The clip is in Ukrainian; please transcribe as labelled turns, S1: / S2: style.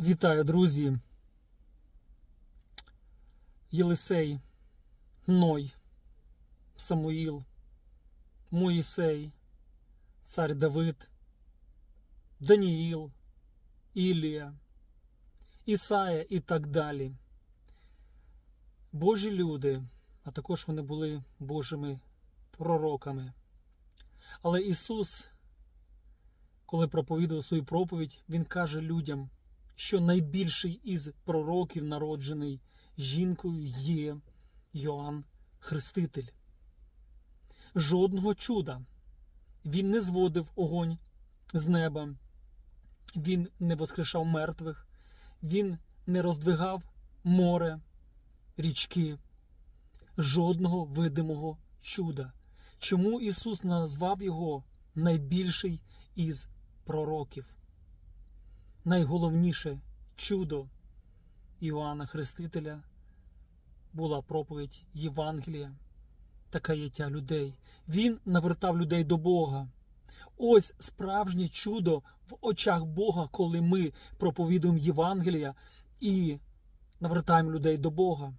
S1: Вітаю, друзі. Єлисей, Ной, Самуїл, Моїсей, Цар Давид, Даніїл, Ілія, Ісая і так далі. Божі люди, а також вони були Божими пророками. Але Ісус, коли проповідував свою проповідь, Він каже людям, що найбільший із пророків, народжений жінкою, є Йоанн Хреститель. Жодного чуда. Він не зводив огонь з неба, він не воскрешав мертвих, він не роздвигав море, річки, жодного видимого чуда. Чому Ісус назвав його найбільший із пророків? Найголовніше чудо Іоанна Хрестителя була проповідь Євангелія та каяття людей. Він навертав людей до Бога. Ось справжнє чудо в очах Бога, коли ми проповідуємо Євангелія і навертаємо людей до Бога.